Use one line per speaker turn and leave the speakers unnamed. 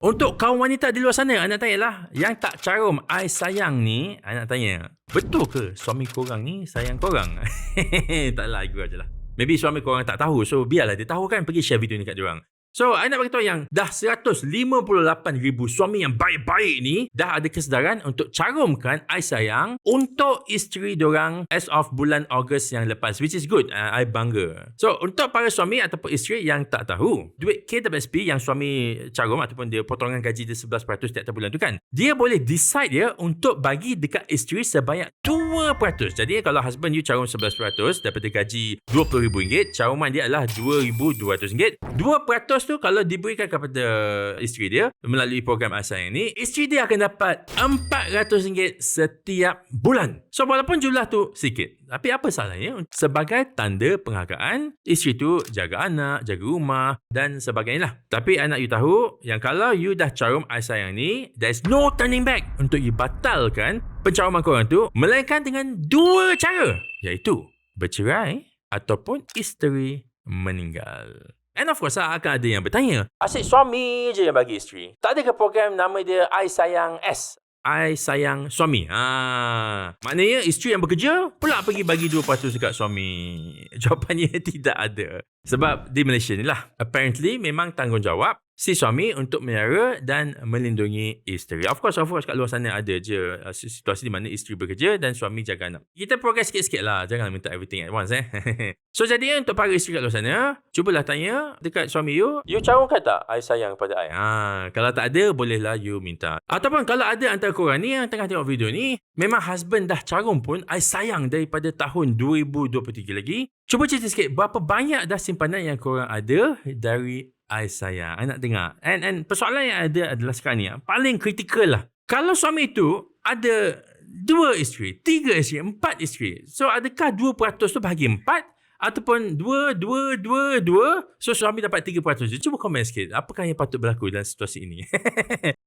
Untuk kaum wanita di luar sana, anak tanya lah. Yang tak carum I sayang ni, anak tanya. Betul ke suami korang ni sayang korang? Taklah, aku aja lah. Maybe suami korang tak tahu. So, biarlah dia tahu kan. Pergi share video ni kat diorang. So, I nak beritahu yang dah 158,000 suami yang baik-baik ni dah ada kesedaran untuk carumkan I sayang untuk isteri diorang as of bulan Ogos yang lepas. Which is good. Uh, I bangga. So, untuk para suami ataupun isteri yang tak tahu, duit KWSP yang suami carum ataupun dia potongan gaji dia 11% setiap bulan tu kan, dia boleh decide ya untuk bagi dekat isteri sebanyak 2%. Jadi, kalau husband you carum 11% daripada gaji RM20,000, caruman dia adalah RM2,200. 2% tu kalau diberikan kepada isteri dia melalui program Asayang ni, isteri dia akan dapat RM400 setiap bulan. So walaupun jumlah tu sikit, tapi apa salahnya sebagai tanda penghargaan isteri tu jaga anak, jaga rumah dan sebagainya lah. Tapi anak you tahu yang kalau you dah carum Asayang ni, there's no turning back untuk you batalkan pencaruman korang tu melainkan dengan dua cara iaitu bercerai ataupun isteri meninggal. And of course lah, akan ada yang bertanya. Asyik suami je yang bagi isteri. Tak ada ke program nama dia I Sayang S? I sayang suami. Ha. Maknanya isteri yang bekerja pula pergi bagi 2% dekat suami. Jawapannya tidak ada. Sebab di Malaysia ni lah. Apparently memang tanggungjawab si suami untuk melihara dan melindungi isteri. Of course, of course kat luar sana ada je uh, situasi di mana isteri bekerja dan suami jaga anak. Kita progress sikit-sikit lah. Jangan minta everything at once eh. so jadi untuk para isteri kat luar sana, cubalah tanya dekat suami you, you carumkan tak I sayang pada I? Ha, kalau tak ada, bolehlah you minta. Ataupun kalau ada antara korang ni yang tengah tengok video ni, memang husband dah carum pun I sayang daripada tahun 2023 lagi, cuba cerita sikit berapa banyak dah simpanan yang korang ada dari I sayang. I nak dengar. And, and persoalan yang ada adalah sekarang ni. Paling kritikal lah. Kalau suami tu ada dua isteri, tiga isteri, empat isteri. So adakah dua peratus tu bahagi empat? Ataupun dua, dua, dua, dua. So suami dapat tiga peratus. Cuba komen sikit. Apakah yang patut berlaku dalam situasi ini?